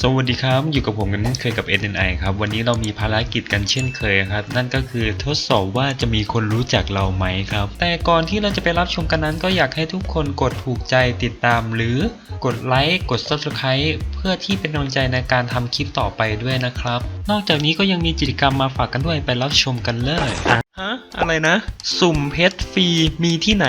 สวัสดีครับ อยู่กับผมกันเคยกับ SNI ครับ วันนี้เรามีภารกิจกันเช่นเคยครับ นั่นก็คือทดสอบว่าจะมีคนรู้จักเราไหมครับ แต่ก่อนที่เราจะไปรับชมกันนั้น ก็อยากให้ทุกคนกดถูกใจติดตาม หรือกดไลค์กด Subscribe เพื่อที่เป็นกำลังใจในการทำคลิปต่อไปด้วยนะครับ นอกจากนี้ก็ยังมีกิจกรรมมาฝากกันด้วยไปรับชมกันเลยฮะอะไรนะ สุ่มเพชรฟรีมีที่ไหน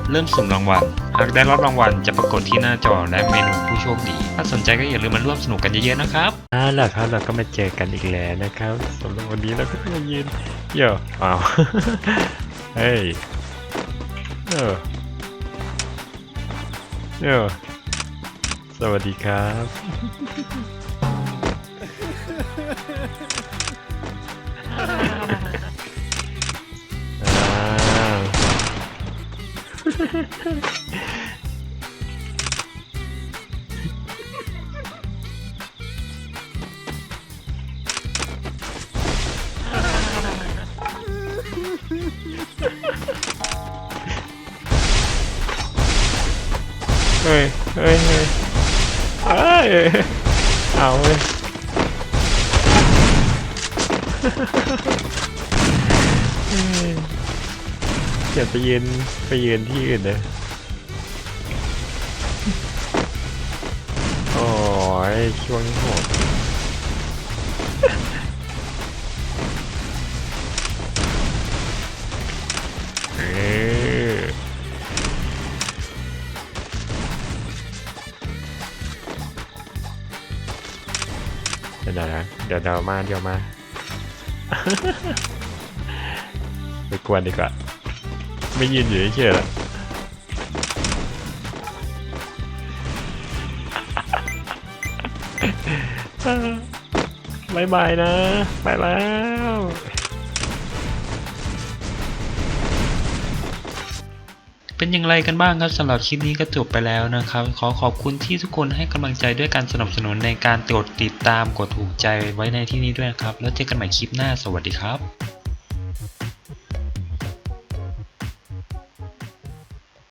เริ่มสุ่มรางวัล หากได้รับรางวัลจะปรากฏที่หน้าจอและเมนูผู้โชคดี ถ้าสนใจก็อย่าลืมมาร่วมสนุกกันเยอะๆนะครับอ่าล่ะครับเราก็มาเจอกันอีกแล้วนะครับสำหรับวันนี้เราก็มายืนเยอะอ้าวเฮ้ยเออเออสวัสดีครับ เฮ้ยเฮ้ยเฮ้ยเอ้ยเอาเว้ยเฮ้ย อย่าไปยืนไปยืนที่อื่นเลยโอ้ยช่วงนี้โหดเออเดี๋ยวนะเดี๋ยวเดี๋ยวมาเดี๋ยวมา ไปกวนดีกว่า ไม่ยืนอยู่เฉยๆละบายบายนะ ไปแล้วเป็นอย่างไรกันบ้างครับสำหรับคลิปนี้ก็จบไปแล้วนะครับ ขอขอบคุณที่ทุกคนให้กำลังใจด้วยการสนับสนุนในการกดติดตามกดถูกใจไว้ในที่นี้ด้วยนะครับ แล้วเจอกันใหม่คลิปหน้าสวัสดีครับ